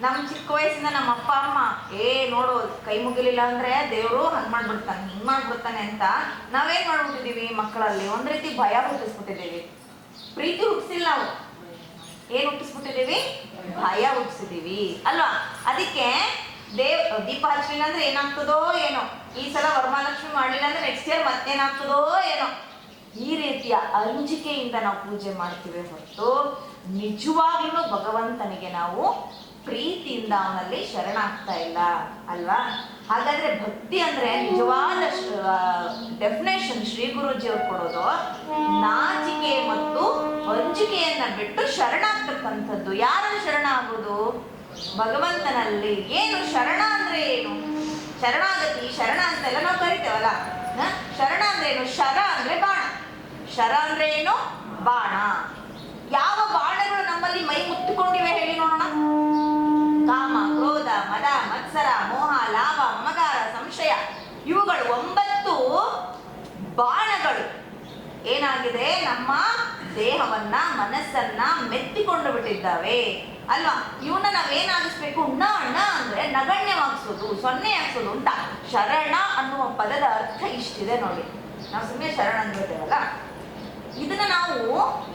ನಮ್ ಚಿಕ್ಕ ವಯಸ್ಸಿಂದ ನಮ್ಮ ಅಪ್ಪ, ಅಮ್ಮ, ಏ, ನೋಡು, ಕೈ ಮುಗಿಲಿಲ್ಲ ಅಂದ್ರೆ ದೇವ್ರು ಹಂಗ್ ಮಾಡ್ಬಿಡ್ತಾನೆ, ಹಿಂಗ್ ಮಾಡ್ಬಿಡ್ತಾನೆ ಅಂತ ನಾವೇನ್ ಮಾಡ್ಬಿಟ್ಟಿದೀವಿ ಮಕ್ಕಳಲ್ಲಿ? ಒಂದ್ ರೀತಿ ಭಯ ಹುಟ್ಟಿಸ್ಬಿಟ್ಟಿದೀವಿ. ಪ್ರೀತಿ ಹುಟ್ಟಿಸಿಲ್ಲ ನಾವು ಏನ್ ಹುಟ್ಟಿಸ್ಬಿಟ್ಟಿದೀವಿ? ಭಯ ಹುಟ್ಟಿಸಿದೀವಿ. ಅಲ್ವಾ? ಅದಕ್ಕೆ ದೇವ್, ದೀಪ ಹಚ್ಚಲಿಲ್ಲ ಅಂದ್ರೆ ಏನಾಗ್ತದೋ ಏನೋ. ಈ ಸಲ ವರಮಹಾಲಕ್ಷ್ಮಿ ಮಾಡಲಿಲ್ಲ ಅಂದ್ರೆ ನೆಕ್ಸ್ಟ್ ಇಯರ್ ಮತ್ತೇನಾಗ್ತದೋ ಏನೋ. ಈ ರೀತಿಯ ಅಂಜಿಕೆಯಿಂದ ನಾವು ಪೂಜೆ ಮಾಡ್ತೀವಿ ಹೊರತು ನಿಜವಾಗ್ಲೂ ಭಗವಂತನಿಗೆ ನಾವು ಪ್ರೀತಿಯಿಂದ ಅವನಲ್ಲಿ ಶರಣಾಗ್ತಾ ಇಲ್ಲ, ಅಲ್ವಾ? ಹಾಗಾದ್ರೆ ಭಕ್ತಿ ಅಂದ್ರೆ ನಿಜವಾದ ಡೆಫಿನೇಷನ್ ಶ್ರೀ ಗುರುಜಿ ಅವ್ರು ಕೊಡೋದು, ನಾಚಿಕೆ ಮತ್ತು ಅಂಜಿಕೆಯನ್ನ ಬಿಟ್ಟು ಶರಣಾಗ್ತಕ್ಕಂಥದ್ದು. ಯಾರನ್ನು ಶರಣ ಆಗೋದು? ಭಗವಂತನಲ್ಲಿ. ಏನು? ಶರಣ ಅಂದ್ರೆ ಏನು? ಶರಣಾಗತಿ, ಶರಣ ಅಂತೆಲ್ಲ ನಾವು ಕರಿತೇವಲ್ಲ? ಶರಣ ಅಂದ್ರೆ ಏನು? ಶರ ಅಂದ್ರೆ ಬಾಣ. ಶರ ಅಂದ್ರೆ ಏನು? ಬಾಣ. ಯಾವ ಬಾಣಗಳು ನಮ್ಮಲ್ಲಿ ಮೈ ಮುತ್ತಿಕೊಂಡಿವೆ ಹೇಳಿ ನೋಡೋಣ. ಕಾಮ, ಕ್ರೋಧ, ಮದ, ಮತ್ಸರ, ಮೋಹ, ಲಾಭ ಮಮಕಾರ ಸಂಶಯ, ಇವುಗಳು ಒಂಬತ್ತು ಬಾಣಗಳು. ಏನಾಗಿದೆ? ನಮ್ಮ ದೇಹವನ್ನ, ಮನಸ್ಸನ್ನ ಮೆತ್ತಿಕೊಂಡು ಬಿಟ್ಟಿದ್ದಾವೆ. ಅಲ್ವಾ? ಇವನ್ನ ನಾವೇನಾಗಿಸ್ಬೇಕು? ಣ ಅಣ್ಣ ಅಂದ್ರೆ ನಗಣ್ಯವಾಗಿಸೋದು ಸೊನ್ನೆ ಹಾಕ್ಸೋದು ಅಂತ. ಶರಣ ಅನ್ನುವ ಪದದ ಅರ್ಥ ಇಷ್ಟಿದೆ ನೋಡಿ. ನಾವು ಸುಮ್ಮನೆ ಶರಣ ಅಂದ್ಬಿಡ್ತೇವಲ್ಲ? ಇದನ್ನ ನಾವು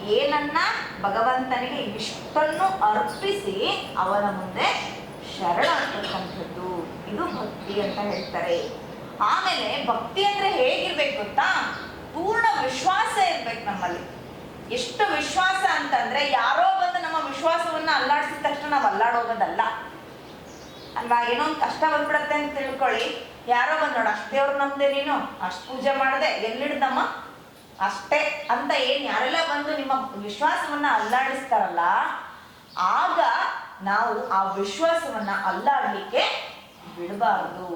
ಏನನ್ನ ಭಗವಂತನಿಗೆ ಇಷ್ಟನ್ನು ಅರ್ಪಿಸಿ ಅವನ ಮುಂದೆ ಶರಣ ಅಂತಕ್ಕಂಥದ್ದು. ಇದು ಭಕ್ತಿ ಅಂತ ಹೇಳ್ತಾರೆ. ಆಮೇಲೆ ಭಕ್ತಿ ಅಂದ್ರೆ ಹೇಗಿರ್ಬೇಕು ಗೊತ್ತಾ? ಪೂರ್ಣ ವಿಶ್ವಾಸ ಇರ್ಬೇಕು ನಮ್ಮಲ್ಲಿ. ಎಷ್ಟು ವಿಶ್ವಾಸ ಅಂತಂದ್ರೆ ಯಾರೋ ಬಂದು ನಮ್ಮ ವಿಶ್ವಾಸವನ್ನ ಅಲ್ಲಾಡಿಸಿದ ತಕ್ಷಣ ನಾವು ಅಲ್ಲಾಡೋಗೋದಲ್ಲ ಅಲ್ವಾ? ಏನೋ ಒಂದು ಕಷ್ಟ ಬಂದ್ಬಿಡತ್ತೆ ಅಂತ ತಿಳ್ಕೊಳ್ಳಿ. ಯಾರೋ ಬಂದ್ ನೋಡ, ಅಷ್ಟೇ ಅವ್ರು ನಮ್ದೆ ನೀನು. ಅಷ್ಟು ಪೂಜೆ ಮಾಡದೆ, ಎಲ್ಲಿಡ್ದಮ್ಮ? ಅಷ್ಟೇ ಅಂತ ಏನ್ ಯಾರೆಲ್ಲ ಬಂದು ನಿಮ್ಮ ವಿಶ್ವಾಸವನ್ನ ಅಲ್ಲಾಡಿಸ್ತಾರಲ್ಲ, ಆಗ ನಾವು ಆ ವಿಶ್ವಾಸವನ್ನ ಅಲ್ಲಾಡ್ಲಿಕ್ಕೆ ಬಿಡಬಾರ್ದು.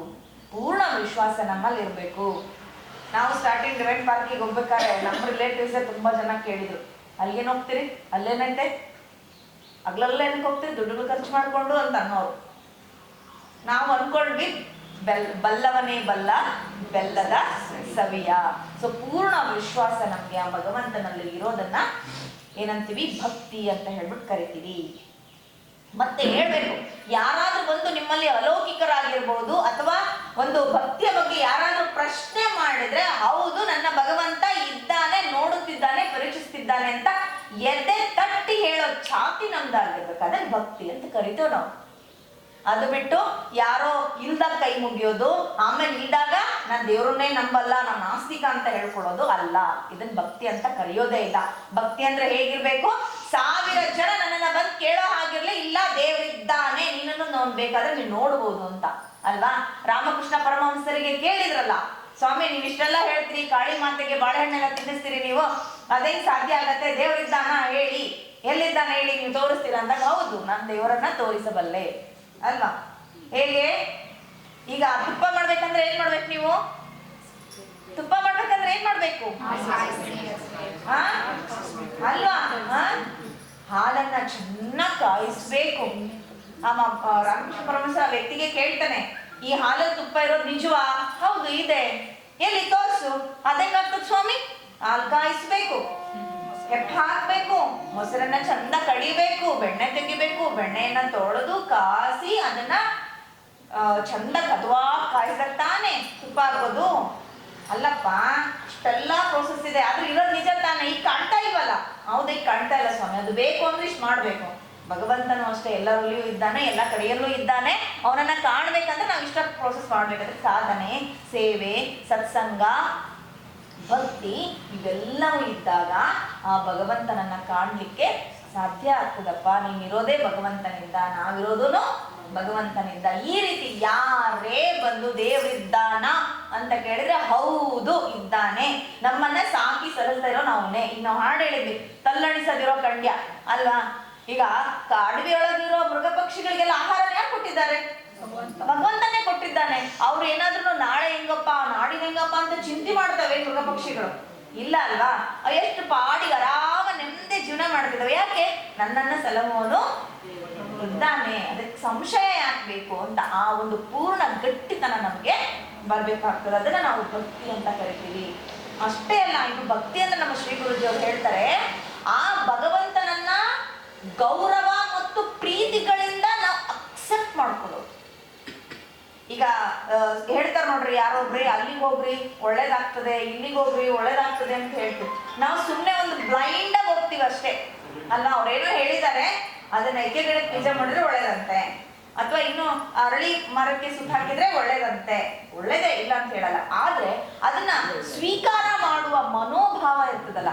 ಪೂರ್ಣ ವಿಶ್ವಾಸ ನಮ್ಮಲ್ಲಿ ಇರಬೇಕು ನಾವು ಸ್ಟಾರ್ಟಿಂಗ್ ಡಿವೈನ್ ಪಾರ್ಕಿಗೆ ಹೋಗ್ಬೇಕಾದ್ರೆ ನಮ್ಮ ರಿಲೇಟಿವ್ಸೇ ತುಂಬಾ ಜನ ಕೇಳಿದ್ರು ಅಲ್ಲಿಗೇನು ಹೋಗ್ತೀರಿ? ಅಲ್ಲೇನೈತೆ? ಅಗ್ಲಲ್ಲೇನಕ್ಕೆ ಹೋಗ್ತೀರಿ? ದುಡ್ಡು ಖರ್ಚು ಮಾಡಿಕೊಂಡು ಅಂತ ಅನ್ನೋರು. ನಾವು ಅನ್ಕೊಂಡ್ವಿ ಬೆಲ್, ಬಲ್ಲವನೇ ಬಲ್ಲ, ಬೆಲ್ಲದ ಸವಿಯ. ಸೊ ಪೂರ್ಣ ವಿಶ್ವಾಸ ನಮ್ಗೆ ಆ ಭಗವಂತನಲ್ಲಿ ಇರೋದನ್ನ ಏನಂತೀವಿ? ಭಕ್ತಿ ಅಂತ ಹೇಳ್ಬಿಟ್ಟು ಕರಿತೀವಿ. ಮತ್ತೆ ಹೇಳ್ಬೇಕು, ಯಾರಾದ್ರೂ ಬಂದು ನಿಮ್ಮಲ್ಲಿ ಅಲೌಕಿಕರಾಗಿರ್ಬೋದು ಅಥವಾ ಒಂದು ಭಕ್ತಿಯ ಬಗ್ಗೆ ಯಾರಾದ್ರೂ ಪ್ರಶ್ನೆ ಮಾಡಿದ್ರೆ, ಹೌದು, ನನ್ನ ಭಗವಂತ ಇದ್ದಾನೆ, ನೋಡುತ್ತಿದ್ದಾನೆ, ಪರೀಕ್ಷಿಸ್ತಿದ್ದಾನೆ ಅಂತ ಎದೆ ತಟ್ಟಿ ಹೇಳೋ ಛಾತಿ ನಮ್ದಾಗಿರ್ಬೇಕಾದ್ರೆ ಭಕ್ತಿ ಅಂತ ಕರಿತೇವೆ ನಾವು. ಅದು ಬಿಟ್ಟು ಯಾರೋ ಇಲ್ದಾಗ ಕೈ ಮುಗಿಯೋದು, ಆಮೇಲೆ ಇಲ್ದಾಗ ನಾನು ದೇವ್ರನ್ನೇ ನಂಬಲ್ಲ, ನಾನು ನಾಸ್ತಿಕ ಅಂತ ಹೇಳ್ಕೊಳ್ಳೋದು ಅಲ್ಲ. ಇದನ್ನ ಭಕ್ತಿ ಅಂತ ಕರೆಯೋದೇ ಇಲ್ಲ. ಭಕ್ತಿ ಅಂದ್ರೆ ಹೇಗಿರ್ಬೇಕು? ಸಾವಿರ ಜನ ನನ್ನನ್ನ ಬಂದು ಕೇಳೋ ಹಾಗಿರ್ಲಿ, ಇಲ್ಲ ದೇವರಿದ್ದಾನೆ, ನಿನ್ನನ್ನು ನಾನು ಬೇಕಾದ್ರೆ ನೀನು ನೋಡ್ಬೋದು ಅಂತ. ಅಲ್ವಾ? ರಾಮಕೃಷ್ಣ ಪರಮಹಂಸರಿಗೆ ಕೇಳಿದ್ರಲ್ಲ, ಸ್ವಾಮಿ, ನೀವು ಇಷ್ಟೆಲ್ಲ ಹೇಳ್ತೀರಿ, ಕಾಳಿ ಮಾತೆಗೆ ಬಾಳೆಹಣ್ಣೆಲ್ಲ ತಿನ್ನಿಸ್ತೀರಿ ನೀವು? ಅದೇ ಸಾಧ್ಯ ಆಗತ್ತೆ? ದೇವರಿದ್ದಾನ ಹೇಳಿ. ಎಲ್ಲಿದ್ದಾನೆ ಹೇಳಿ ನೀವು ತೋರಿಸ್ತೀರಾ ಅಂದಾಗ, ಹೌದು, ನಾನು ದೇವರನ್ನ ತೋರಿಸಬಲ್ಲೆ. ಅಲ್ವಾ ಹೇಗೆ? ಈಗ ತುಪ್ಪ ಮಾಡ್ಬೇಕಂದ್ರೆ ಏನ್ ಮಾಡ್ಬೇಕು ನೀವು? ತುಪ್ಪ ಮಾಡ್ಬೇಕಂದ್ರೆ ಏನ್ ಮಾಡ್ಬೇಕು? ಅಲ್ವಾ? ಹಾಲನ್ನ ಚೆನ್ನಾಗಿ ಕಾಯಿಸ್ಬೇಕು. ನಮ್ಮ ರಾಮಕೃಷ್ಣ ಪರಮಹಂಸ ವ್ಯಕ್ತಿಗೆ ಕೇಳ್ತಾನೆ, ಈ ಹಾಲಲ್ಲಿ ತುಪ್ಪ ಇರೋದು ನಿಜವಾ? ಹೌದು, ಇದೆ. ಎಲ್ಲಿ? ತೋರ್ಸು. ಅದೇ ಸ್ವಾಮಿ. ಹಾಲು ಕಾಯಿಸ್ಬೇಕು. ಹೆಪ್ಪ ಹಾಕ್ಬೇಕು ಮೊಸರನ್ನ ಚಂದ ಕಡಿಬೇಕು, ಬೆಣ್ಣೆ ತೆಗಿಬೇಕು, ಬೆಣ್ಣೆಯನ್ನ ತೊಳೆದು ಕಾಸಿ ಅದನ್ನ ಚಂದ ಕದ್ವಾ ಕಾಯಿಸಿದಾಗ ತಾನೆ ತುಪ್ಪ ಆಗೋದು ಅಲ್ಲಪ್ಪ, ಇಷ್ಟೆಲ್ಲ ಪ್ರೋಸೆಸ್ ಇದೆ. ಆದ್ರೆ ಇರೋದು ನಿಜ ತಾನೇ? ಈಗ ಕಾಣ್ತಾ ಇಲ್ವಲ್ಲ? ಹೌದು ಈಗ ಕಾಣ್ತಾ ಇಲ್ಲ ಸ್ವಾಮಿ. ಅದು ಬೇಕು ಅಂದ್ರೆ ಇಷ್ಟು ಮಾಡ್ಬೇಕು. ಭಗವಂತನು ಅಷ್ಟೇ, ಎಲ್ಲರಲ್ಲಿಯೂ ಇದ್ದಾನೆ, ಎಲ್ಲ ಕಡೆಯಲ್ಲೂ ಇದ್ದಾನೆ. ಅವನನ್ನ ಕಾಣ್ಬೇಕಂದ್ರೆ ನಾವು ಇಷ್ಟ ಪ್ರೋಸೆಸ್ ಮಾಡ್ಬೇಕಂದ್ರೆ ಸಾಧನೆ, ಸೇವೆ, ಸತ್ಸಂಗ ಭಕ್ತಿ ಇವೆಲ್ಲವೂ ಇದ್ದಾಗ ಆ ಭಗವಂತನನ್ನ ಕಾಣಲಿಕ್ಕೆ ಸಾಧ್ಯ ಆಗ್ತದಪ್ಪ. ನೀನಿರೋದೇ ಭಗವಂತನಿಂದ ನಾವಿರೋದೂ ಭಗವಂತನಿಂದ. ಈ ರೀತಿ ಯಾರೇ ಬಂದು ದೇವರಿದ್ದಾನ ಅಂತ ಕೇಳಿದ್ರೆ ಹೌದು, ಇದ್ದಾನೆ. ನಮ್ಮನ್ನ ಸಾಕಿ ಸರಿಸ್ತಾ ಇರೋ ನಾವನ್ನೇ. ಈಗ ನಾವು ಹಾಡು ಹೇಳಿದ್ವಿ, ತಲ್ಲಣಿಸದಿರೋ ಕಂಡ್ಯ ಅಲ್ವಾ? ಈಗ ಕಾಡುವೆಯೊಳಗಿರೋ ಮೃಗ ಪಕ್ಷಿಗಳಿಗೆಲ್ಲ ಆಹಾರ ಯಾರು ಕೊಟ್ಟಿದ್ದಾರೆ? ಭಗವಂತನೇ ಕೊಟ್ಟಿದ್ದಾನೆ. ಅವ್ರು ಏನಾದ್ರೂ ನಾಳೆ ಹೆಂಗಪ್ಪ ಹೆಂಗಪ್ಪ ಅಂತ ಚಿಂತೆ ಮಾಡ್ತವೆ ಮೃಗ ಪಕ್ಷಿಗಳು. ಇಲ್ಲ ಅಲ್ವಾ? ಎಷ್ಟು ಪಾಡಿಗೆ ಆರಾಮ ನೆಮ್ಮದಿ ಜೀವನ ಮಾಡ್ತಿದ್ದಾವೆ. ಯಾಕೆ? ನನ್ನನ್ನ ಸಲಮೋನು ಇದ್ದಾನೆ ಅದಕ್ಕೆ ಸಂಶಯ ಯಾಕಬೇಕು ಅಂತ ಆ ಒಂದು ಪೂರ್ಣ ಗಟ್ಟಿತನ ನಮಗೆ ಬರ್ಬೇಕಾಗ್ತದೆ. ಅದನ್ನ ನಾವು ಭಕ್ತಿ ಅಂತ ಕರಿತೀವಿ. ಅಷ್ಟೇ ಅಲ್ಲ, ಇದು ಭಕ್ತಿ ಅಂತ ನಮ್ಮ ಶ್ರೀ ಗುರುಜಿ ಅವ್ರು ಹೇಳ್ತಾರೆ. ಆ ಭಗವಂತನನ್ನ ಗೌರವ ಮತ್ತು ಪ್ರೀತಿಗಳಿಂದ ನಾವು ಹೇಳ್ತಾರೆ ನೋಡ್ರಿ, ಯಾರೊಬ್ರಿ ಅಲ್ಲಿಗೆ ಹೋಗ್ರಿ ಒಳ್ಳೇದಾಗ್ತದೆ ಇಲ್ಲಿಗೆ ಹೋಗ್ರಿ ಒಳ್ಳೇದಾಗ್ತದೆ ಅಂತ ಹೇಳ್ತೀವಿ. ನಾವು ಸುಮ್ಮನೆ ಒಂದು ಬ್ಲೈಂಡ್ ಆಗಿ ಹೋಗ್ತೀವಿ ಅಷ್ಟೇ. ಅಲ್ಲ, ಅವ್ರೇನೋ ಹೇಳಿದ್ದಾರೆ ಅದನ್ನ ಎಕ್ಕೆ ಗಿಡಕ್ಕೆ ಬೀಜ ಮಾಡಿದ್ರೆ ಒಳ್ಳೇದಂತೆ. ಅಥವಾ ಇನ್ನು ಅರಳಿ ಮರಕ್ಕೆ ಸುತ್ತ ಹಾಕಿದ್ರೆ ಒಳ್ಳೇದಂತೆ. ಒಳ್ಳೇದೇ ಇಲ್ಲ ಅಂತ ಹೇಳಲ್ಲ. ಆದ್ರೆ, ಅದನ್ನ ಸ್ವೀಕಾರ ಮಾಡುವ ಮನೋಭಾವ ಇರ್ತದಲ್ಲ,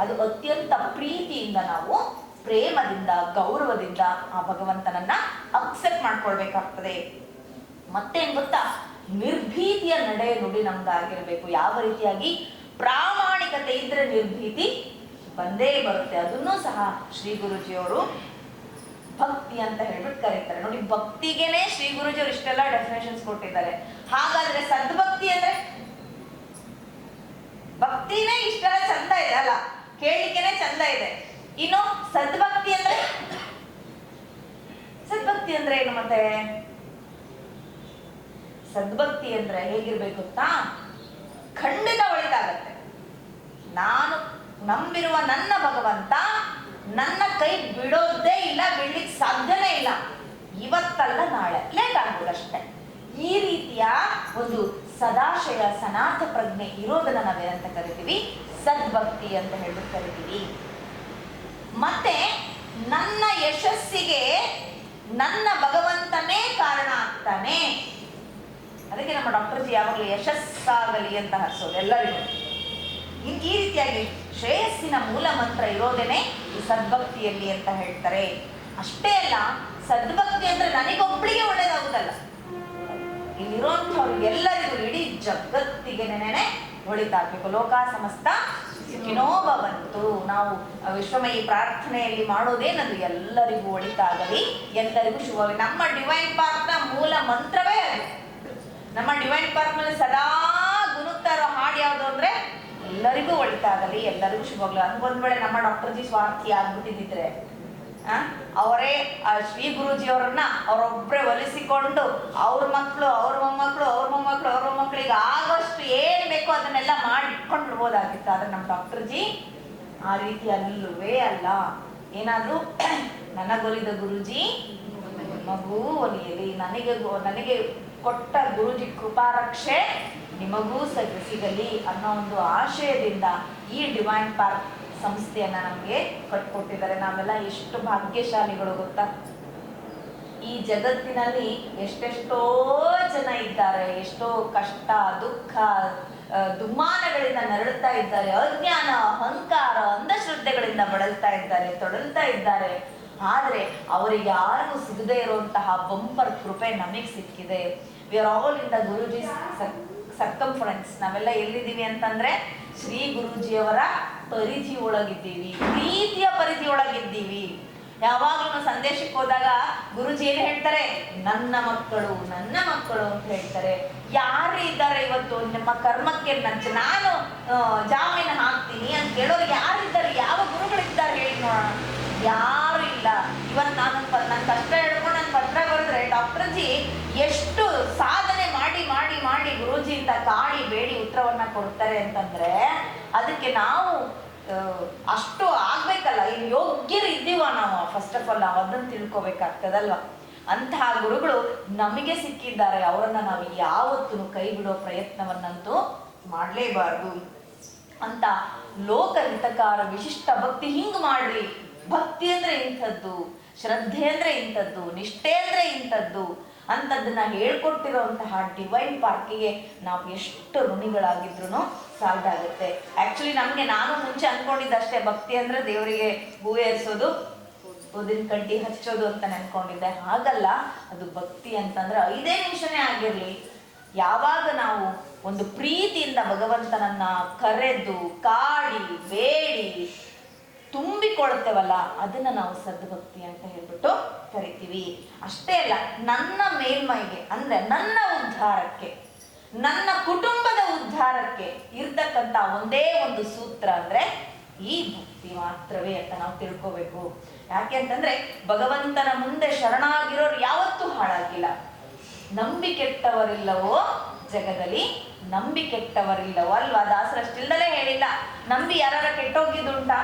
ಅದು ಅತ್ಯಂತ ಪ್ರೀತಿಯಿಂದ ನಾವು, ಪ್ರೇಮದಿಂದ, ಗೌರವದಿಂದ ಆ ಭಗವಂತನನ್ನ ಅಕ್ಸೆಪ್ಟ್ ಮಾಡ್ಕೊಳ್ಬೇಕಾಗ್ತದೆ. ಮತ್ತೇನ್ ಗೊತ್ತಾ? ನಿರ್ಭೀತಿಯ ನಡೆ ನುಡಿ ನಮ್ದಾಗಿರ್ಬೇಕು. ಯಾವ ರೀತಿಯಾಗಿ? ಪ್ರಾಮಾಣಿಕತೆ ಇದ್ರೆ ನಿರ್ಭೀತಿ ಬಂದೇ ಬರುತ್ತೆ. ಅದನ್ನು ಸಹ ಶ್ರೀ ಗುರುಜಿಯವರು ಭಕ್ತಿ ಅಂತ ಹೇಳ್ಬಿಟ್ಟು ಕರೀತಾರೆ. ನೋಡಿ, ಭಕ್ತಿಗೆನೆ ಶ್ರೀ ಗುರುಜಿಯವರು ಇಷ್ಟೆಲ್ಲ ಡೆಫಿನೇಷನ್ಸ್ ಕೊಟ್ಟಿದ್ದಾರೆ. ಹಾಗಾದ್ರೆ ಸದ್ಭಕ್ತಿ ಅಂದ್ರೆ? ಭಕ್ತಿನೇ ಇಷ್ಟೆಲ್ಲ ಚಂದ ಇದೆ, ಅಲ್ಲ? ಕೇಳಿಕೆನೆ ಚಂದ ಇದೆ. ಇನ್ನು ಸದ್ಭಕ್ತಿ ಅಂದ್ರೆ? ಸದ್ಭಕ್ತಿ ಅಂದ್ರೆ ಏನು ಮತ್ತೆ? ಸದ್ಭಕ್ತಿ ಅಂದ್ರೆ ಹೇಗಿರ್ಬೇಕು ಗೊತ್ತಾ ಖಂಡಿತ ಒಳಿತಾಗತ್ತೆ. ನಾನು ನಂಬಿರುವ ನನ್ನ ಭಗವಂತ ನನ್ನ ಕೈ ಬಿಡೋದೇ ಇಲ್ಲ ಬಿಡ್ಲಿಕ್ಕೆ ಸಾಧ್ಯನೇ ಇಲ್ಲ. ಇವತ್ತಲ್ಲ ನಾಳೆ. ಲೇಟ್ ಆಗ್ಬೋದು ಅಷ್ಟೇ. ಈ ರೀತಿಯ ಒಂದು ಸದಾಶಯ ಸನಾಥ ಪ್ರಜ್ಞೆ ಇರೋದನ್ನ ನಾವೇನಂತ ಕರಿತೀವಿ? ಸದ್ಭಕ್ತಿ ಅಂತ ಹೇಳ್ಬಿಟ್ಟು ಕರಿತೀವಿ. ಮತ್ತೆ ನನ್ನ ಯಶಸ್ಸಿಗೆ ನನ್ನ ಭಗವಂತನೇ ಕಾರಣ ಆಗ್ತಾನೆ. ಅದಕ್ಕೆ ನಮ್ಮ ಡಾಕ್ಟರ್ ಜಿ ಯಾವಾಗಲೂ ಯಶಸ್ಸಾಗಲಿ ಅಂತ ಹರಿಸೋದು ಎಲ್ಲರಿಗೂ. ಈ- ರೀತಿಯಾಗಿ ಶ್ರೇಯಸ್ಸಿನ ಮೂಲ ಮಂತ್ರ ಇರೋದೇನೆ ಈ ಸದ್ಭಕ್ತಿಯಲ್ಲಿ ಅಂತ ಹೇಳ್ತಾರೆ. ಅಷ್ಟೇ ಅಲ್ಲ, ಸದ್ಭಕ್ತಿ ಅಂದ್ರೆ ನನಗೊಬ್ಳಿಗೆ ಒಳ್ಳೇದಾಗುದಲ್ಲ ಎಲ್ಲರಿಗೂ ಇಡೀ ಜಗತ್ತಿಗೆ ನೆನೆ ಒಳಿತಾಗಬೇಕು. ಲೋಕ ಸಮಸ್ತ ಸುಖಿನೋ ಬಂತು ನಾವು ವಿಶ್ವಮಯಿ ಪ್ರಾರ್ಥನೆಯಲ್ಲಿ ಮಾಡೋದೇನದು ಎಲ್ಲರಿಗೂ ಒಳಿತಾಗಲಿ. ಎಲ್ಲರಿಗೂ ಶುಭವಾಗಿ ನಮ್ಮ ಡಿವೈನ್ ಪಾರ್ಕ್ನ ಮೂಲ ಮಂತ್ರವೇ ಅದು. ನಮ್ಮ ಡಿವೈನ್ ಪಾರ್ಕ್ನಲ್ಲಿ ಸದಾ ಗುಣುತ್ತಾ ಇರೋ ಹಾಡು ಯಾವುದು ಅಂದ್ರೆ ಎಲ್ಲರಿಗೂ ಒಳಿತಾಗಲಿ ಎಲ್ಲರಿಗೂ ಶುಭವಾಗಲಿ ಒಂದು ವೇಳೆ ನಮ್ಮ ಡಾಕ್ಟರ್ ಜಿ ಸ್ವಾರ್ಥಿ ಆಗ್ಬಿಟ್ಟಿದ್ರೆ ಆ, ಅವರೇ ಶ್ರೀ ಗುರೂಜಿ ಅವರೊಬ್ಬರೇ ಒಲಿಸಿಕೊಂಡು ಅವ್ರ ಮಕ್ಕಳು ಅವ್ರ ಮೊಮ್ಮಕ್ಕಳು ಅವ್ರ ಮೊಮ್ಮಕ್ಕಳು ಅವ್ರ ಮೊಮ್ಮಕ್ಕಳಿಗೆ ಆಗೋಷ್ಟು ಏನು ಬೇಕೋ ಅದನ್ನೆಲ್ಲ ಮಾಡಿ ಇಟ್ಕೊಂಡು ಬಿಡ್ಬೋದಾಗಿತ್ತು ಆದ್ರೆ ನಮ್ಮ ಡಾಕ್ಟರ್ ಜಿ ಆ ರೀತಿ ಅಲ್ಲವೇ ಅಲ್ಲ. ಏನಾದರೂ ನನಗೊಲಿದ ಗುರುಜಿ ಮಗು ಒಲಿಯಲಿ. ನನಗೆ ನನಗೆ ಕೊಟ್ಟ ಗುರುಜಿ ಕೃಪಾರಕ್ಷೆ ನಿಮಗೂ ಸಿಗಲಿ ಅನ್ನೋ ಒಂದು ಆಶಯದಿಂದ ಈ ಡಿವೈನ್ ಪಾರ್ಕ್ ಸಂಸ್ಥೆಯನ್ನ ನಮಗೆ ಕಟ್ಕೊಟ್ಟಿದ್ದಾರೆ. ನಾವೆಲ್ಲ ಎಷ್ಟು ಭಾಗ್ಯಶಾಲಿಗಳು ಗೊತ್ತಾ? ಈ ಜಗತ್ತಿನಲ್ಲಿ ಎಷ್ಟೆಷ್ಟೋ ಜನ ಇದ್ದಾರೆ, ಎಷ್ಟೋ ಕಷ್ಟ, ದುಃಖ ದುಮ್ಮಾನಗಳಿಂದ ನರಳುತ್ತಾ ಇದ್ದಾರೆ, ಅಜ್ಞಾನ, ಅಹಂಕಾರ, ಅಂಧಶ್ರದ್ಧೆಗಳಿಂದ ಬಳಲ್ತಾ ಇದ್ದಾರೆ, ತೊಡಲ್ತಾ ಇದ್ದಾರೆ. ಆದ್ರೆ ಅವರಿಗೆ ಯಾರಿಗೂ ಸಿಗದೇ ಇರುವಂತಹ ಬಂಪರ್ ಕೃಪೆ ನಮಗೆ ಸಿಕ್ಕಿದೆ. We are all in the Guruji friends ನಾವೆಲ್ಲ ಎಲ್ಲಿದ್ದೀವಿ ಅಂತಂದ್ರೆ ಶ್ರೀ ಗುರುಜಿಯವರ ಪರಿಧಿ ಒಳಗಿದ್ದೀವಿ. ಪ್ರೀತಿಯ ಪರಿಧಿ ಒಳಗಿದ್ದೀವಿ. ಯಾವಾಗಲೂ ಸಂದೇಶಕ್ಕೆ ಹೋದಾಗ ಗುರುಜಿ ಏನು ಹೇಳ್ತಾರೆ? ನನ್ನ ಮಕ್ಕಳು ನನ್ನ ಮಕ್ಕಳು ಅಂತ ಹೇಳ್ತಾರೆ. ಯಾರು ಇದ್ದಾರೆ ಇವತ್ತು ನಿಮ್ಮ ಕರ್ಮಕ್ಕೆ ನಂಚ ನಾನು ಜಾಮೀನು ಹಾಕ್ತೀನಿ ಅಂತ ಕೇಳೋರು ಯಾರಿದ್ದಾರೆ? ಯಾವ ಗುರುಗಳಿದ್ದಾರೆ ಹೇಳಿ ನೋಡೋಣ. ಯಾರು ಇಲ್ಲ ಇವತ್ತು ನಾನು ನನ್ನ ಕಷ್ಟ ಹೇಳ್ಕೊಂಡು ನನ್ನ ಪತ್ರ ಬರೆದ್ರೆ ಡಾಕ್ಟರ್ಜಿ ಎಷ್ಟು ಸಾಧನೆ ಮಾಡಿ ಮಾಡಿ ಮಾಡಿ ಗುರೂಜಿ ಅಂತ ಕಾಡಿ ಬೇಡಿ ಉತ್ತರವನ್ನ ಕೊಡ್ತಾರೆ ಅಂತಂದ್ರೆ ಅದಕ್ಕೆ ನಾವು ಅಷ್ಟು ಆಗ್ಬೇಕಲ್ಲ. ಇಲ್ಲಿ ಯೋಗ್ಯರು ಇದ್ದೀವ ನಾವು. ಫಸ್ಟ್ ಆಫ್ ಆಲ್ ನಾವು ಅದನ್ನ ತಿಳ್ಕೊಬೇಕಾಗ್ತದಲ್ವಾ? ಅಂತಹ ಗುರುಗಳು ನಮಗೆ ಸಿಕ್ಕಿದ್ದಾರೆ. ಅವರನ್ನ ನಾವು ಯಾವತ್ತೂ ಕೈ ಬಿಡೋ ಪ್ರಯತ್ನವನ್ನಂತೂ ಮಾಡಲೇಬಾರ್ದು. ಅಂತ ಲೋಕ ಹಿತಕಾರ, ವಿಶಿಷ್ಟ ಭಕ್ತಿ ಹಿಂಗ್ ಮಾಡ್ರಿ. ಭಕ್ತಿ ಅಂದ್ರೆ ಇಂಥದ್ದು, ಶ್ರದ್ಧೆ ಅಂದ್ರೆ ಇಂಥದ್ದು, ನಿಷ್ಠೆ ಅಂದ್ರೆ ಇಂಥದ್ದು ಅಂತದನ್ನ ಹೇಳ್ಕೊಟ್ಟಿರುವಂತಹ ಡಿವೈನ್ ಪಾರ್ಕಿಗೆ ನಾವು ಎಷ್ಟು ಋಣಿಗಳಾಗಿದ್ರು ಸಾಲದಾಗುತ್ತೆ ಆಕ್ಚುಲಿ ನಮ್ಗೆ ನಾನು ಮುಂಚೆ ಅನ್ಕೊಂಡಿದ್ದಷ್ಟೇ, ಭಕ್ತಿ ಅಂದ್ರೆ ದೇವರಿಗೆ ಹೂ ಏರಿಸೋದು ಉದಿನ ಕಡ್ಡಿ ಹಚ್ಚೋದು ಅಂತ ನೆನ್ಕೊಂಡಿದ್ದೆ. ಹಾಗಲ್ಲ, ಅದು ಭಕ್ತಿ ಅಂತಂದ್ರೆ ಐದೇ ನಿಮಿಷನೇ ಆಗಿರ್ಲಿ. ಯಾವಾಗ ನಾವು ಒಂದು ಪ್ರೀತಿಯಿಂದ ಭಗವಂತನನ್ನ ಕರೆದು, ಕಾಡಿ, ಬೇಡಿ ತುಂಬಿಕೊಳ್ತೇವಲ್ಲ ಅದನ್ನ ನಾವು ಸದ್ಭಕ್ತಿ ಅಂತ ಹೇಳ್ಬಿಟ್ಟು ಕರಿತೀವಿ. ಅಷ್ಟೇ ಅಲ್ಲ, ನನ್ನ ಮೇಲ್ಮೈಗೆ, ಅಂದ್ರೆ ನನ್ನ ಉದ್ಧಾರಕ್ಕೆ, ನನ್ನ ಕುಟುಂಬದ ಉದ್ಧಾರಕ್ಕೆ ಇರ್ತಕ್ಕಂತ ಒಂದೇ ಒಂದು ಸೂತ್ರ ಅಂದ್ರೆ ಈ ಭಕ್ತಿ ಮಾತ್ರವೇ ಅಂತ ನಾವು ತಿಳ್ಕೋಬೇಕು. ಯಾಕೆ ಅಂತಂದ್ರೆ, ಭಗವಂತನ ಮುಂದೆ ಶರಣಾಗಿರೋರು ಯಾವತ್ತೂ ಹಾಳಾಗಿಲ್ಲ. ನಂಬಿ ಕೆಟ್ಟವರಿಲ್ಲವೋ ಜಗದಲ್ಲಿ ನಂಬಿ ಕೆಟ್ಟವರಿಲ್ಲವೋ ಅಲ್ವಾ? ದಾಸರಷ್ಟಿಲ್ದಲೇ ಹೇಳಿಲ್ಲ, ನಂಬಿ ಯಾರ ಕೆಟ್ಟೋಗಿದ್ದುಂಟಾ?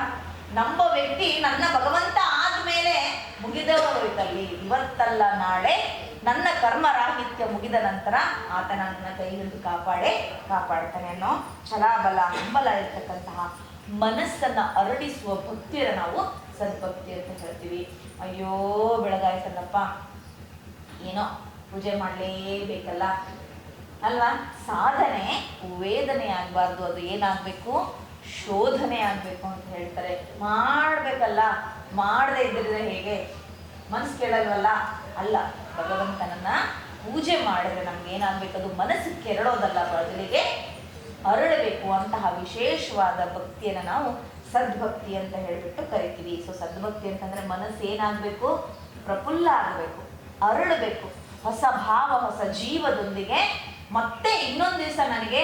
ನಂಬೋ ವ್ಯಕ್ತಿ ನನ್ನ ಭಗವಂತ ಆದ್ಮೇಲೆ ಮುಗಿದೇ ಹೋಯ್ತಲ್ಲಿ ಇವತ್ತಲ್ಲ ನಾಳೆ ನನ್ನ ಕರ್ಮ ರಾಹಿತ್ಯ ಮುಗಿದ ನಂತರ ಆತ ನನ್ನ ಕೈಯಲ್ಲಿ ಕಾಪಾಡೆ, ಕಾಪಾಡ್ತಾನೆ ಅನ್ನೋ ಛಲಾಬಲ, ಹಂಬಲ ಇರ್ತಕ್ಕಂತಹ ಮನಸ್ಸನ್ನ ಅರಳಿಸುವ ಭಕ್ತಿಯರ ನಾವು ಸದ್ಭಕ್ತಿ ಅಂತ ಹೇಳ್ತೀವಿ. ಅಯ್ಯೋ, ಬೆಳಗಾಯ್ತಲ್ಲಪ್ಪ. ಏನೋ ಪೂಜೆ ಮಾಡಲೇಬೇಕಲ್ಲ. ಅಲ್ವಾ? ಸಾಧನೆ ವೇದನೆ ಆಗಬಾರ್ದು. ಅದು ಏನಾಗಬೇಕು? ಶೋಧನೆ ಆಗಬೇಕು ಅಂತ ಹೇಳ್ತಾರೆ. ಮಾಡಬೇಕಲ್ಲ, ಮಾಡದೇ ಇದ್ದರೆ ಹೇಗೆ? ಮನಸ್ಸು ಕೇಳಲ್ವಲ್ಲ? ಅಲ್ಲ, ಭಗವಂತನನ್ನ ಪೂಜೆ ಮಾಡಿದ್ರೆ ನಮ್ಗೆ ಏನಾಗಬೇಕು? ಅದು ಮನಸ್ಸು ಕೆರಳೋದಲ್ಲ ಬದಲಿಗೆ ಅರಳಬೇಕು ಅಂತಹ ವಿಶೇಷವಾದ ಭಕ್ತಿಯನ್ನು ನಾವು ಸದ್ಭಕ್ತಿ ಅಂತ ಹೇಳ್ಬಿಟ್ಟು ಕರಿತೀವಿ. ಸೊ ಸದ್ಭಕ್ತಿ ಅಂತಂದ್ರೆ ಮನಸ್ಸು ಏನಾಗಬೇಕು? ಪ್ರಫುಲ್ಲ ಆಗಬೇಕು, ಅರಳಬೇಕು. ಹೊಸ ಭಾವ, ಹೊಸ ಜೀವದೊಂದಿಗೆ ಮತ್ತೆ ಇನ್ನೊಂದು ದಿವಸ ನನಗೆ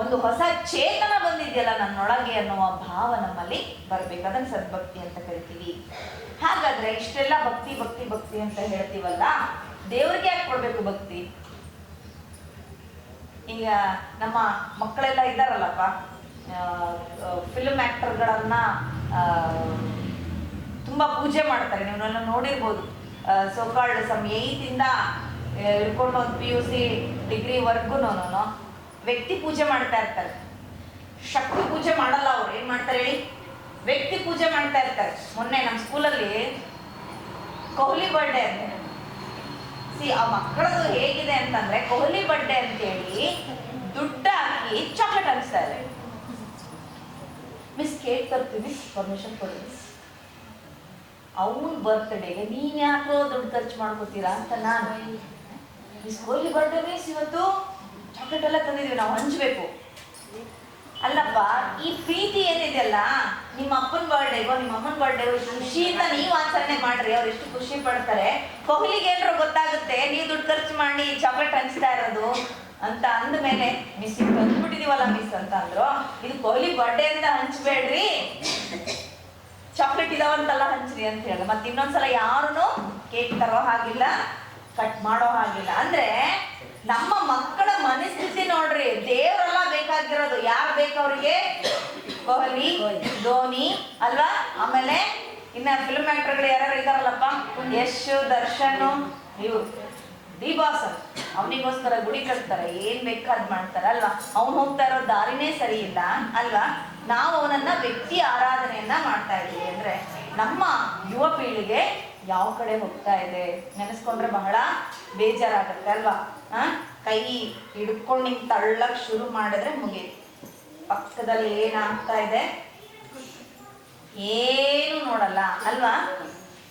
ಒಂದು ಹೊಸ ಚೇತನ ಬಂದಿದೆಯಲ್ಲ ನನ್ನೊಳಗೆ ಅನ್ನುವ ಭಾವ ನಮ್ಮಲ್ಲಿ ಬರಬೇಕು. ಅದನ್ನ ಸದ್ಭಕ್ತಿ ಅಂತ ಕರಿತೀವಿ. ಹಾಗಾದ್ರೆ ಇಷ್ಟೆಲ್ಲ ಭಕ್ತಿ ಭಕ್ತಿ ಭಕ್ತಿ ಅಂತ ಹೇಳ್ತೀವಲ್ಲ, ದೇವ್ರಿಗೆ ಯಾಕೆ ಕೊಡ್ಬೇಕು ಭಕ್ತಿ? ಈಗ ನಮ್ಮ ಮಕ್ಕಳೆಲ್ಲ ಇದ್ದಾರಲ್ಲಪ್ಪ ಫಿಲ್ಮ್ ಆಕ್ಟರ್ಗಳನ್ನ ತುಂಬಾ ಪೂಜೆ ಮಾಡ್ತಾರೆ. ನೀವನ್ನೆಲ್ಲ ನೋಡಿರ್ಬೋದು. ಸೋಕಾಲ್ಡ್ ಸಮ್ ಏಯ್ತಿಂದ ಹಿಡ್ಕೊಂಡು ಒಂದು ಪಿ ಯು ಸಿ ಡಿಗ್ರಿವರೆಗೂ ವ್ಯಕ್ತಿ ಪೂಜೆ ಮಾಡ್ತಾ ಇರ್ತಾರೆ. ಶಕ್ತಿ ಪೂಜೆ ಮಾಡಲ್ಲ ಅವ್ರು. ಏನು ಮಾಡ್ತಾರೆ ಹೇಳಿ? ವ್ಯಕ್ತಿ ಪೂಜೆ ಮಾಡ್ತಾ ಇರ್ತಾರೆ. ಮೊನ್ನೆ ನಮ್ಮ ಸ್ಕೂಲಲ್ಲಿ ಕೊಹ್ಲಿ ಬರ್ಡೇ ಅಂತ. ಸಿ ಆ ಮಕ್ಕಳದು ಹೇಗಿದೆ ಅಂತಂದ್ರೆ ಕೊಹ್ಲಿ ಬರ್ಡೇ ಅಂತೇಳಿ ದುಡ್ಡು ಹಾಕಿ ಚಾಕ್ಲೇಟ್ ಇದೆ ಮಿಸ್ ಕೇಕ್ ತರ್ತೀನಿ ಪರ್ಮಿಷನ್ ಕೊಡಿ. ಮಿಸ್ ಅವನ ಬರ್ತ್ಡೇಗೆ ನೀನ್ ಯಾಕೋ ದುಡ್ಡು ಖರ್ಚು ಮಾಡ್ಕೋತೀರಾ ಅಂತ ನಾನು. ಮಿಸ್ ಕೊಹ್ಲಿ ಬರ್ಡೇ ಮಿಸ್ ಇವತ್ತು? ಚಾಕ್ಲೇಟ್ ಎಲ್ಲ ತಂದಿದೀವಿ ನಾವು ಹಂಚ್ಬೇಕು. ಅಲ್ಲಪ್ಪ, ಈ ಪ್ರೀತಿ ಏನಿದೆಯಲ್ಲ, ನಿಮ್ಮ ಅಪ್ಪನ ಬರ್ಡೇಗೋ ನಿಮ್ಮ ಅಮ್ಮನ ಬರ್ಡೇಗೋ ಖುಷಿಯಿಂದ ನೀವು ಆಚರಣೆ ಮಾಡ್ರಿ, ಅವ್ರು ಎಷ್ಟು ಖುಷಿ ಪಡ್ತಾರೆ. ಕೊಹ್ಲಿಗೆ ಏನಾರು ಗೊತ್ತಾಗುತ್ತೆ, ನೀವು ದುಡ್ಡು ಖರ್ಚು ಮಾಡಿ ಚಾಕ್ಲೇಟ್ ಹಂಚ್ತಾ ಇರೋದು ಅಂತ ಅಂದ್ಮೇಲೆ ಮಿಸ್ ಇದು ತಂದ್ಬಿಟ್ಟಿದೀವಲ್ಲ ಮಿಸ್ ಅಂತ ಅಂದ್ರು. ಇದು ಕೊಹ್ಲಿ ಬರ್ಡೇ ಅಂತ ಹಂಚ್ಬೇಡ್ರಿ. ಚಾಕ್ಲೇಟ್ ಇದಾವಂತೆಲ್ಲ ಹಂಚ್ರಿ ಅಂತ ಹೇಳಿ. ಮತ್ತೆ ಇನ್ನೊಂದ್ಸಲ ಯಾರು ಕೇಕ್ ತರೋ ಹಾಗಿಲ್ಲ ಕಟ್ ಮಾಡೋ ಹಾಗಿಲ್ಲ. ಅಂದ್ರೆ ನಮ್ಮ ಮಕ್ಕಳ ಮನಸ್ಥಿತಿ ನೋಡ್ರಿ. ದೇವರೆಲ್ಲ ಬೇಕಾಗಿರೋದು. ಯಾರು ಬೇಕವ್ರಿಗೆ? ಕೊಹ್ಲಿ ಧೋನಿ, ಅಲ್ವಾ? ಆಮೇಲೆ ಇನ್ನ ಫಿಲ್ಮ್ ಆಕ್ಟರ್ಗಳು ಯಾರ್ಯಾರು ಇದಾರಲ್ಲಪ್ಪ ಯಶ್, ದರ್ಶನ್ ಇವ್ರು ಡಿ ಬಾಸ್. ಅವನಿಗೋಸ್ಕರ ಗುಡಿ ಕಟ್ತಾರೆ. ಏನ್ ಬೇಕಾದ್ ಮಾಡ್ತಾರ, ಅಲ್ವಾ? ಅವ್ನು ಹೋಗ್ತಾ ಇರೋ ದಾರಿನೇ ಸರಿ ಇಲ್ಲ, ಅಲ್ವಾ? ನಾವು ಅವನನ್ನ ವ್ಯಕ್ತಿ ಆರಾಧನೆಯನ್ನ ಮಾಡ್ತಾ ಇದ್ದೀವಿ ಅಂದ್ರೆ ನಮ್ಮ ಯುವ ಪೀಳಿಗೆ ಯಾವ ಕಡೆ ಹೋಗ್ತಾ ಇದೆ? ನೆನೆಸ್ಕೊಂಡ್ರೆ ಬಹಳ ಬೇಜಾರಾಗುತ್ತೆ ಅಲ್ವಾ? ಆ? ಕೈ ಹಿಡ್ಕೊಂಡು ನಿಂಗೆ ತಳ್ಳಕ್ ಶುರು ಮಾಡಿದ್ರೆ ಮುಗೀತು. ಪಕ್ಕದಲ್ಲಿ ಏನಾಗ್ತಾ ಇದೆ? ಏನು ನೋಡಲ್ಲ, ಅಲ್ವಾ?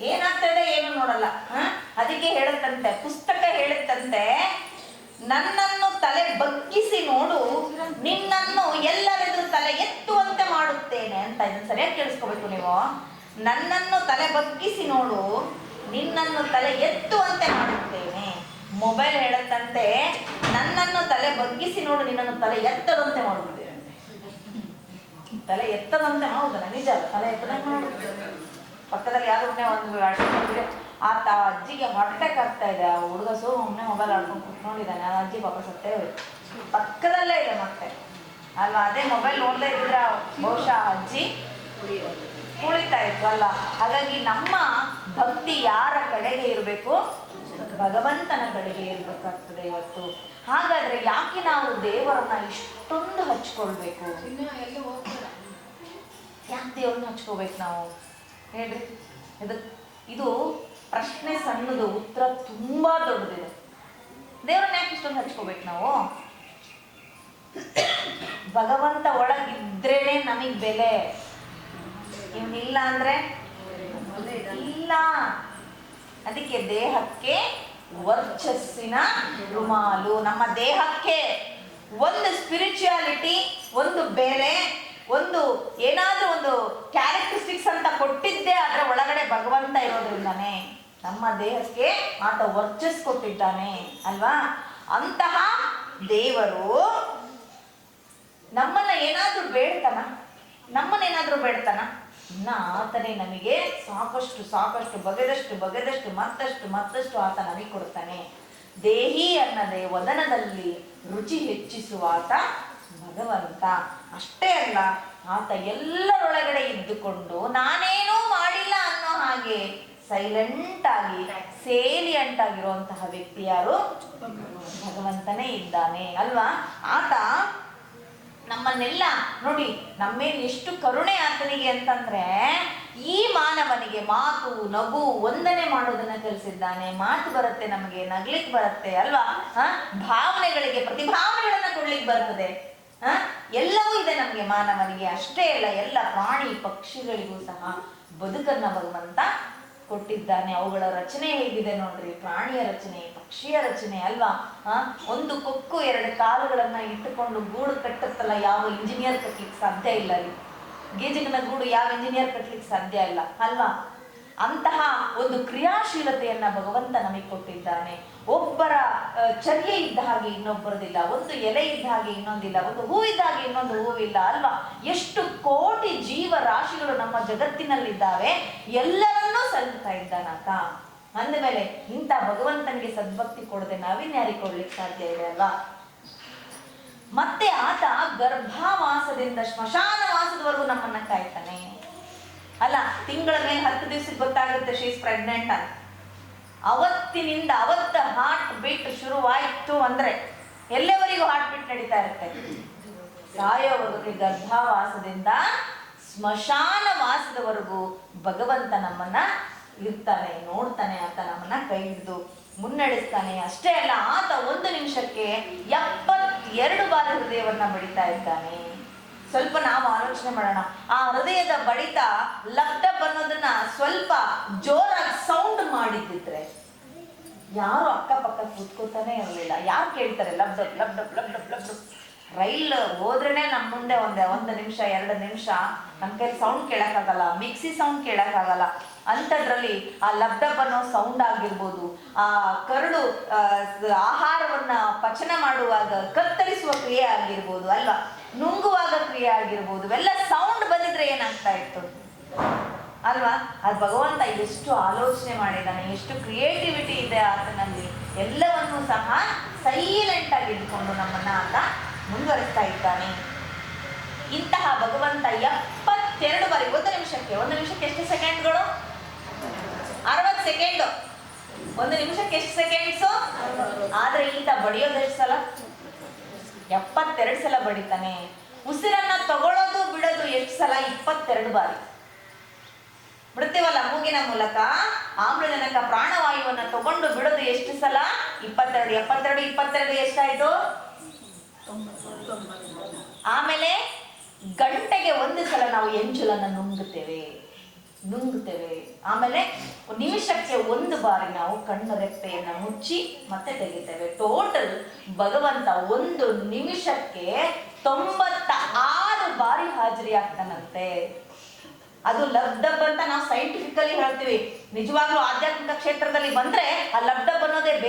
ಏನಾಗ್ತಾ ಇದೆ ಏನು ನೋಡಲ್ಲ ಹ? ಅದಕ್ಕೆ ಹೇಳುತ್ತಂತೆ, ಪುಸ್ತಕ ಹೇಳುತ್ತಂತೆ, ನನ್ನನ್ನು ತಲೆ ಬಗ್ಗಿಸಿ ನೋಡು, ನಿನ್ನನ್ನು ಎಲ್ಲರೆದುರು ತಲೆ ಎತ್ತುವಂತೆ ಮಾಡುತ್ತೇನೆ ಅಂತ ಇದನ್ನ ಸರಿಯಾಗಿ ಕೇಳಿಸ್ಕೋಬೇಕು ನೀವು. ನನ್ನನ್ನು ತಲೆ ಬಗ್ಗಿಸಿ ನೋಡು, ನಿನ್ನನ್ನು ತಲೆ ಎತ್ತುವಂತೆ ಮಾಡುತ್ತೇನೆ. ಮೊಬೈಲ್ ಹೇಳುತ್ತಂತೆ, ನನ್ನನ್ನು ತಲೆ ಬಗ್ಗಿಸಿ ನೋಡು, ನಿನ್ನನ್ನು ತಲೆ ಎತ್ತದಂತೆ ಮಾಡುತ್ತೇನೆ. ತಲೆ ಎತ್ತದಂತೆ ಹೌದಲ್ಲ ನಿಜ ತಲೆ ಎತ್ತದಂತೆ ಮಾಡುತ್ತೆ ಪಕ್ಕದಲ್ಲಿ ಯಾರು ಒಮ್ಮೆ ಒಂದು ಅಡ್ಡಿದ್ರೆ ಆ ತ ಅಜ್ಜಿಗೆ ಹೊಟ್ಟೆಕ್ ಆಗ್ತಾ ಇದೆ. ಆ ಹುಡುಗ ಸೋ ಒಮ್ಮೆ ಮೊಬೈಲ್ ಆಡ್ಕೊಂಡು ಕುತ್ಕೊಂಡಿದ್ದಾನೆ. ಆ ಅಜ್ಜಿ ಪಾಪ ಸತ್ತೇ ಹೋಯ್ತು. ಪಕ್ಕದಲ್ಲೇ ಇದೆ ಮತ್ತೆ. ಅಲ್ವಾ? ಅದೇ ಮೊಬೈಲ್ ನೋಡದೇ ಇದ್ರೆ ಬಹುಶಃ ಅಜ್ಜಿ ಉಳಿತಾ ಇದ್ವಲ್ಲ ಅಲ್ಲ ಹಾಗಾಗಿ ನಮ್ಮ ಭಕ್ತಿ ಯಾರ ಕಡೆಗೆ ಇರಬೇಕು? ಭಗವಂತನ ಕಡೆಗೆ ಇರಬೇಕಾಗ್ತದೆ ಇವತ್ತು. ಹಾಗಾದ್ರೆ ಯಾಕೆ ನಾವು ದೇವರನ್ನ ಇಷ್ಟೊಂದು ಹಚ್ಕೊಳ್ಬೇಕು? ಯಾಕೆ ದೇವ್ರನ್ನ ಹಚ್ಕೋಬೇಕು ನಾವು? ಹೇಳ್ರಿ. ಇದು ಇದು ಪ್ರಶ್ನೆ ಸಣ್ಣದು ಉತ್ತರ ತುಂಬಾ ದೊಡ್ಡದಿದೆ. ದೇವ್ರನ್ನ ಯಾಕೆ ಇಷ್ಟೊಂದು ಹಚ್ಕೋಬೇಕು ನಾವು? ಭಗವಂತ ಒಳಗಿದ್ರೇನೆ ನಮಗೆ ಬೆಲೆ. ಇವನಿಲ್ಲ ಅಂದ್ರೆ ಇಲ್ಲ. ಅದಕ್ಕೆ ದೇಹಕ್ಕೆ ವರ್ಚಸ್ಸಿನ ರುಮಾಲು. ನಮ್ಮ ದೇಹಕ್ಕೆ ಒಂದು ಸ್ಪಿರಿಚುಯಾಲಿಟಿ ಒಂದು ಬೇರೆ ಒಂದು ಏನಾದ್ರೂ ಒಂದು ಕ್ಯಾರೆಕ್ಟರಿಸ್ಟಿಕ್ಸ್ ಅಂತ ಕೊಟ್ಟಿದ್ದೆ ಅದರ ಒಳಗಡೆ ಭಗವಂತ ಇರೋದ್ರಿಂದಾನೆ ನಮ್ಮ ದೇಹಕ್ಕೆ ಆತ ವರ್ಚಸ್ ಕೊಟ್ಟಿದ್ದಾನೆ, ಅಲ್ವಾ? ಅಂತಹ ದೇವರು ನಮ್ಮನ್ನ ಏನಾದ್ರೂ ಬೇಡ್ತಾನ? ನಮ್ಮನ್ನೇನಾದ್ರೂ ಬೇಡ್ತಾನ? ಇನ್ನ ಆತನೇ ನಮಗೆ ಸಾಕಷ್ಟು ಸಾಕಷ್ಟು, ಬಗೆದಷ್ಟು ಬಗೆದಷ್ಟು, ಮತ್ತಷ್ಟು ಮತ್ತಷ್ಟು ಆತ ನಮಗೆ ಕೊಡ್ತಾನೆ. ದೇಹಿ ಅನ್ನದೇ ವದನದಲ್ಲಿ ರುಚಿ ಹೆಚ್ಚಿಸುವ ಆತ ಭಗವಂತ. ಅಷ್ಟೇ ಅಲ್ಲ, ಆತ ಎಲ್ಲರೊಳಗಡೆ ಇದ್ದುಕೊಂಡು ನಾನೇನೂ ಮಾಡಿಲ್ಲ ಅನ್ನೋ ಹಾಗೆ ಸೈಲೆಂಟ್ ಆಗಿ ಸೇಲಿಯಂಟ್ ಆಗಿರುವಂತಹ ವ್ಯಕ್ತಿ ಯಾರು? ಭಗವಂತನೇ ಇದ್ದಾನೆ, ಅಲ್ವಾ? ಆತ ನಮ್ಮನ್ನೆಲ್ಲ ನೋಡಿ ನಮ್ಮೇಲೆ ಎಷ್ಟು ಕರುಣೆ ಆತನಿಗೆ ಅಂತಂದ್ರೆ, ಈ ಮಾನವನಿಗೆ ಮಾತು, ನಗು ವಂದನೆ ಮಾಡೋದನ್ನ ಕಲಿಸಿದ್ದಾನೆ ಮಾತು ಬರುತ್ತೆ ನಮಗೆ, ನಗ್ಲಿಕ್ ಬರುತ್ತೆ ಅಲ್ವಾ ಹ? ಭಾವನೆಗಳಿಗೆ, ಪ್ರತಿಭಾವನೆಗಳನ್ನ ಕೊಡ್ಲಿಕ್ಕೆ ಬರ್ತದೆ ಹ? ಎಲ್ಲವೂ ಇದೆ ನಮಗೆ ಮಾನವನಿಗೆ ಅಷ್ಟೇ ಅಲ್ಲ, ಎಲ್ಲ ಪ್ರಾಣಿ ಪಕ್ಷಿಗಳಿಗೂ ಸಹ ಬದುಕನ್ನ ಭಗವಂತ ಕೊಟ್ಟಿದ್ದಾನೆ. ಅವುಗಳ ರಚನೆ ಹೇಗಿದೆ ನೋಡ್ರಿ. ಪ್ರಾಣಿಯ ರಚನೆ, ಪಕ್ಷಿಯ ರಚನೆ ಅಲ್ವಾ? ಆ? ಒಂದು ಕೊಕ್ಕು ಎರಡು ಕಾಲುಗಳನ್ನ ಇಟ್ಟುಕೊಂಡು ಗೂಡು ಕಟ್ಟುತ್ತಲ್ಲ, ಯಾವ ಇಂಜಿನಿಯರ್ ಕಟ್ಲಿಕ್ಕೆ ಸಾಧ್ಯ ಇಲ್ಲ ಅಲ್ಲಿ. ಗೀಜಿಗನ ಗೂಡು ಯಾವ ಇಂಜಿನಿಯರ್ ಕಟ್ಲಿಕ್ಕೆ ಸಾಧ್ಯ ಇಲ್ಲ, ಅಲ್ವಾ? ಅಂತಹ ಒಂದು ಕ್ರಿಯಾಶೀಲತೆಯನ್ನ ಭಗವಂತ ನಮಗೆ ಕೊಟ್ಟಿದ್ದಾನೆ. ಒಬ್ಬರ ಚರ್ಯೆ ಇದ್ದ ಹಾಗೆ ಇನ್ನೊಬ್ಬರದಿಲ್ಲ, ಒಂದು ಎಲೆ ಇದ್ದ ಹಾಗೆ ಇನ್ನೊಂದಿಲ್ಲ, ಒಂದು ಹೂ ಇದ್ದ ಹಾಗೆ ಇನ್ನೊಂದು ಹೂವಿಲ್ಲ ಅಲ್ವಾ? ಎಷ್ಟು ಕೋಟಿ ಜೀವ ರಾಶಿಗಳು ನಮ್ಮ ಜಗತ್ತಿನಲ್ಲಿದ್ದಾವೆ, ಎಲ್ಲರನ್ನೂ ಸಲ್ಲುತ್ತಾ ಇದ್ದಾನಾತ ಅಂದಮೇಲೆ ಇಂಥ ಭಗವಂತನಿಗೆ ಸದ್ಭಕ್ತಿ ಕೊಡದೆ ನಾವಿನ್ಯಾರಿ ಕೊಡ್ಲಿಕ್ಕೆ ಸಾಧ್ಯ ಇದೆ ಅಲ್ವಾ? ಮತ್ತೆ ಆತ ಗರ್ಭಾವಾಸದಿಂದ ಸ್ಮಶಾನ ವಾಸದವರೆಗೂ ನಮ್ಮನ್ನ ಕಾಯ್ತಾನೆ. ಅಲ್ಲ, ತಿಂಗಳ ಮೇಲೆ ಹತ್ತು ದಿವಸಕ್ಕೆ ಗೊತ್ತಾಗುತ್ತೆ ಶೀಸ್ ಪ್ರೆಗ್ನೆಂಟ್ ಅಂತ. ಅವತ್ತಿನಿಂದ ಅವತ್ತ ಹಾರ್ಟ್ ಬೀಟ್ ಶುರುವಾಯಿತು ಅಂದ್ರೆ ಎಲ್ಲೆವರೆಗೂ ಹಾರ್ಟ್ ಬೀಟ್ ನಡೀತಾ ಇರುತ್ತೆ. ಸಾಯೋವರೆಗೆ ಗರ್ಭಾವಾಸದಿಂದ ಸ್ಮಶಾನ ವಾಸದವರೆಗೂ ಭಗವಂತ ನಮ್ಮನ್ನ ಇರ್ತಾನೆ, ನೋಡ್ತಾನೆ, ಆತ ನಮ್ಮನ್ನ ಕೈ ಹಿಡಿದು ಮುನ್ನಡೆಸ್ತಾನೆ. ಅಷ್ಟೇ ಅಲ್ಲ, ಆತ ಒಂದು ನಿಮಿಷಕ್ಕೆ ಎಪ್ಪತ್ತೆರಡು ಬಾರಿ ಹೃದಯವನ್ನ ಬಡಿತಾ ಇದ್ದಾನೆ. ಸ್ವಲ್ಪ ನಾವು ಆಲೋಚನೆ ಮಾಡೋಣ. ಆ ಹೃದಯದ ಬಡಿತ ಲಬ್ಡಬ್ ಅನ್ನೋದನ್ನ ಸ್ವಲ್ಪ ಜೋರಾಗಿ ಸೌಂಡ್ ಮಾಡಿದ್ದಿದ್ರೆ ಯಾರು ಅಕ್ಕಪಕ್ಕ ಕೂತ್ಕೋತಾನೆ ಇರಲಿಲ್ಲ. ಯಾರು ಕೇಳ್ತಾರೆ lub dub lub dub lub dub lub dub rail ಹೋದ್ರೇನೆ ನಮ್ಮ ಮುಂದೆ ಒಂದೇ, ಒಂದು ನಿಮಿಷ, ಎರಡು ನಿಮಿಷ ನಮ್ಮ ಕೈಲಿ ಸೌಂಡ್ ಕೇಳೋಕ್ಕಾಗಲ್ಲ. ಮಿಕ್ಸಿ ಸೌಂಡ್ ಕೇಳಕ್ಕಾಗಲ್ಲ. ಅಂಥದ್ರಲ್ಲಿ ಆ ಲಬ್ಡಬ್ ಅನ್ನೋ ಸೌಂಡ್ ಆಗಿರ್ಬೋದು ಆ ಕರಡು ಆ, ಆಹಾರವನ್ನ ಪಚನ ಮಾಡುವಾಗ ಕತ್ತರಿಸುವ ಕ್ರಿಯೆ ಆಗಿರ್ಬೋದು ಅಲ್ವಾ? ನುಂಗುವಾಗ ಕ್ರಿಯೆ ಆಗಿರ್ಬೋದು ಎಲ್ಲ ಸೌಂಡ್ ಬಂದಿದ್ರೆ ಏನಾಗ್ತಾ ಇತ್ತು? ಅಲ್ವಾ? ಅದು ಭಗವಂತ ಎಷ್ಟು ಆಲೋಚನೆ ಮಾಡಿದ್ದಾನೆ ಎಷ್ಟು ಕ್ರಿಯೇಟಿವಿಟಿ ಇದೆ ಆತನಲ್ಲಿ. ಎಲ್ಲವನ್ನೂ ಸಹ ಸೈಲೆಂಟ್ ಆಗಿ ಇಟ್ಕೊಂಡು ನಮ್ಮನ್ನ ಆತ ಮುಂದುವರಿಸ್ತಾ ಇದ್ದಾನೆ. ಇಂತಹ ಭಗವಂತ ಎಪ್ಪತ್ತೆರಡು ಬಾರಿ ಒಂದು ನಿಮಿಷಕ್ಕೆ ಒಂದು ನಿಮಿಷಕ್ಕೆ ಎಷ್ಟು ಸೆಕೆಂಡ್ಗಳು ಅರವತ್ತು ಸೆಕೆಂಡು. ಒಂದು ನಿಮಿಷಕ್ಕೆ ಎಷ್ಟು ಸೆಕೆಂಡ್ಸು? ಆದರೆ ಈತ ಬಡಿಯೋದು ಎಷ್ಟು ಸಲ? ಎಪ್ಪತ್ತೆರಡು ಸಲ ಬಡಿತಾನೆ. ಉಸಿರನ್ನ ತಗೊಳ್ಳೋದು ಬಿಡೋದು ಎಷ್ಟು ಸಲ? ಇಪ್ಪತ್ತೆರಡು ಬಾರಿ. ಬಿಡ್ತೀವಲ್ಲ ಮೂಗಿನ ಮೂಲಕ? ಆಮ್ಲಜನಕ ಪ್ರಾಣವಾಯುವನ್ನು ತಗೊಂಡು ಬಿಡೋದು ಎಷ್ಟು ಸಲ? ಇಪ್ಪತ್ತೆರಡು, ಎಪ್ಪತ್ತೆರಡು, ಇಪ್ಪತ್ತೆರಡು ಎಷ್ಟಾಯ್ತು? ಆಮೇಲೆ ಗಂಟೆಗೆ ಒಂದು ಸಲ ನಾವು ಎಂಜುಲನ್ನು ನುಂಗುತ್ತೇವೆ. ನುಂಗುತ್ತೇವೆ. ಆಮೇಲೆ ನಿಮಿಷಕ್ಕೆ ಒಂದು ಬಾರಿ ನಾವು ಕಣ್ಣು ರೆಪ್ಪೆಯನ್ನ ಮುಚ್ಚಿ ಮತ್ತೆ ತೆಗಿತೇವೆ. ಟೋಟಲ್ ಭಗವಂತ ಒಂದು ನಿಮಿಷಕ್ಕೆ ತೊಂಬತ್ತ ಆರು ಬಾರಿ ಹಾಜರಿ ಆಗ್ತಾನಂತೆ. ಅದು ಲಬ್ಧಬ್ ಅಂತ ನಾವು ಸೈಂಟಿಫಿಕಲಿ ಹೇಳ್ತೀವಿ. ನಿಜವಾಗ್ಲೂ ಆಧ್ಯಾತ್ಮಿಕ ಕ್ಷೇತ್ರದಲ್ಲಿ ಬಂದ್ರೆ ಆ ಲಬ್ಧಬ್ ಅನ್ನೋದೇ